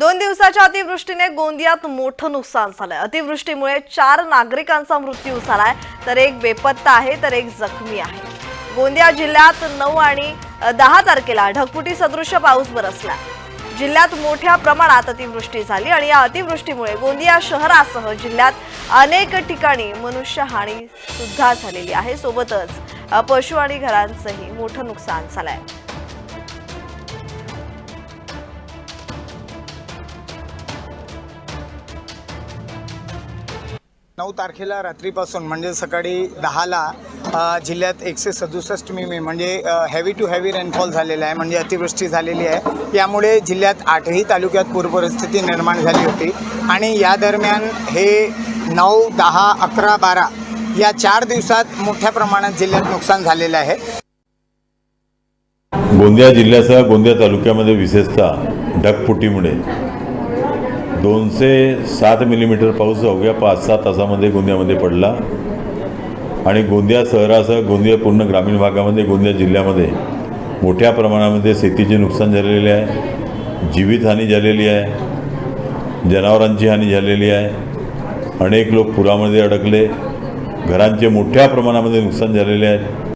दोन दिवसाच्या अतिवृष्टीने गोंदियात मोठं नुकसान झालंय. अतिवृष्टीमुळे चार नागरिकांचा मृत्यू झालाय. तर एक बेपत्ता आहे तर एक जखमी आहे. गोंदिया जिल्ह्यात नऊ आणि दहा तारखेला ढगफुटी सदृश्य पाऊस बरसला. जिल्ह्यात मोठ्या प्रमाणात अतिवृष्टी झाली आणि या अतिवृष्टीमुळे गोंदिया शहरासह जिल्ह्यात अनेक ठिकाणी मनुष्यहानी सुद्धा झालेली आहे. सोबतच पशु आणि घरांचंही मोठं नुकसान झालंय. नऊ तारखेला रात्रीपासून म्हणजे सकाळी दहाला जिल्ह्यात एकशे सदुसष्ट मिमी म्हणजे हेवी टू हेवी रेनफॉल झालेला आहे म्हणजे अतिवृष्टी झालेली आहे. यामुळे जिल्ह्यात आठही तालुक्यात पूरपरिस्थिती निर्माण झाली होती. आणि या दरम्यान हे नऊ दहा अकरा बारा या चार दिवसात मोठ्या प्रमाणात जिल्ह्यात नुकसान झालेलं आहे. गोंदिया जिल्ह्यासह गोंदिया तालुक्यामध्ये विशेषतः ढगफुटीमुळे दोनशे सात मिलीमीटर पाऊस अवघ्या पाच सहा तासामध्ये गोंदियामध्ये पडला. आणि गोंदिया शहरासह गोंदिया पूर्ण ग्रामीण भागामध्ये गोंदिया जिल्ह्यामध्ये मोठ्या प्रमाणामध्ये शेतीचे नुकसान झालेले आहे. जीवितहानी झालेली आहे. जनावरांची हानी झालेली आहे. अनेक लोक पुरामध्ये अडकले. घरांचे मोठ्या प्रमाणामध्ये नुकसान झालेले आहे.